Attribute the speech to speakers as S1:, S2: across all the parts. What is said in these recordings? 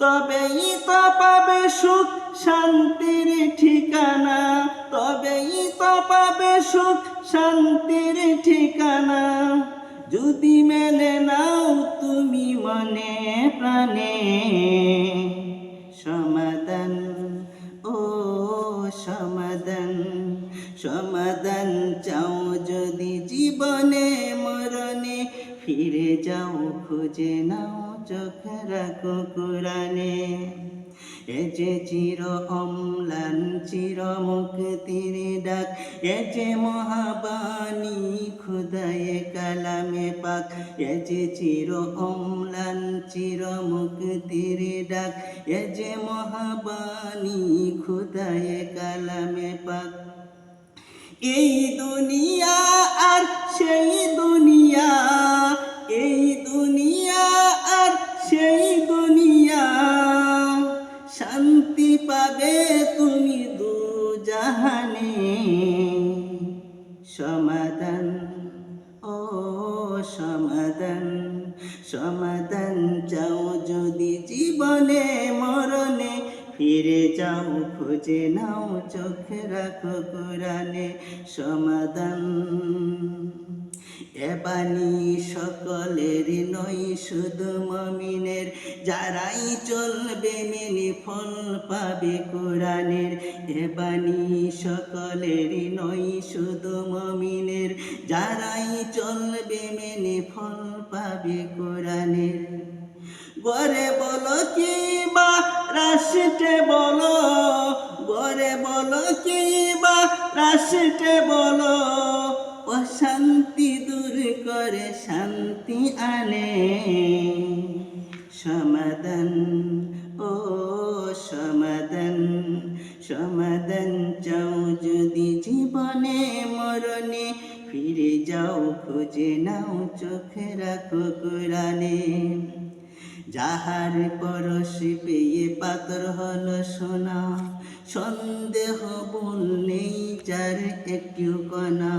S1: তবেই তো পাবে সুখ, শান্তির ঠিকানা। তবেই তো পাবে সুখ, শান্তির ঠিকানা। যদি মেনে নাও তুমি মনে প্রাণে সমাধান ও সমাধান সমাধান চাও যদি জীবনে, মরণে, ফিরে যাও, খুঁজে নাও। চোখ রাখো কোরআনে এ যে চির অম্লান, চির মুক্তির ডাক। এ যে মহাবাণী খুদায়ে কালামে পাক। এ যে চির অম্লান, চির মুক্তির ডাক। এ যে মহাবাণী খুদায়ে কালামে পাক। এই দুনিয়া আর সেই দুনিয়া সমাধান ও সমাধান সমাধান চাও যদি জীবনে মরণে, ফিরে যাও, খুঁজে নাও, চোখ রাখো কোরআনে সমাধান এবানি সকলের নই শুধু মমিনের। যারাই চলবে মেনে ফল পাবে কোরআনের। এবানি সকলের নই শুধু মমিনের। যারাই চলবে মেনে ফল পাবে কোরআনের। গরে বলো কি বা রাষ্ট্রে বলো গরে বলো কি বা রাষ্ট্রে বলো। অশান্তি দূর করে, শান্তি আনে। সমাধান ও সমাধান সমাধান চাও যদি জীবনে মরণে। ফিরে যাও, খুঁজে নাও, চোখ রাখো কোরআনে। যাহার পরশ পেয়ে পাতর হলো সোনা, সন্দেহ বল নেই যার একটু কণা।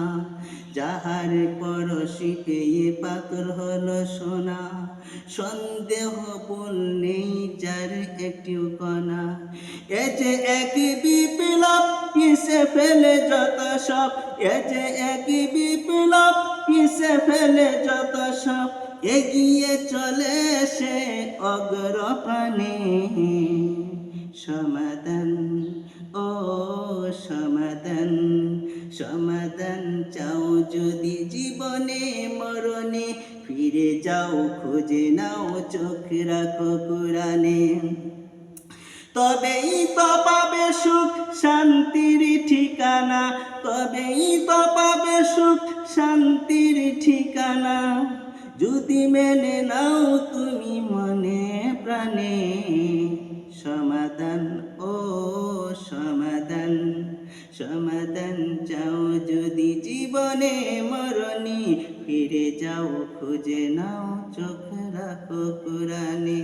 S1: যাহার পরশ পেয়ে পাতর হল সোনা, সন্দেহ বল নেই যার একটু কণা। এ যে এক বিপ্লব পিছে ফেলে যত সব। এ যে এক বিপ্লব পিছে ফেলে যত সব। এগিয়ে চলে সে অগ্রপানে। সমাধান ও সমাধান সমাধান চাও যদি জীবনে মরণে ফিরে যাও, খুঁজে নাও, চোখ রাখো কোরআনে। তবেই তো পাবে সুখ, শান্তির ঠিকানা। তবেই তো পাবে সুখ, শান্তির ঠিকানা। যদি মেনে নাও তুমি মনে প্রাণে, সমাধান ও সমাধান সমাধান জীবনে মরণি ফিরে যাও খুঁজে নাও চোখ রাখো কোরআনে।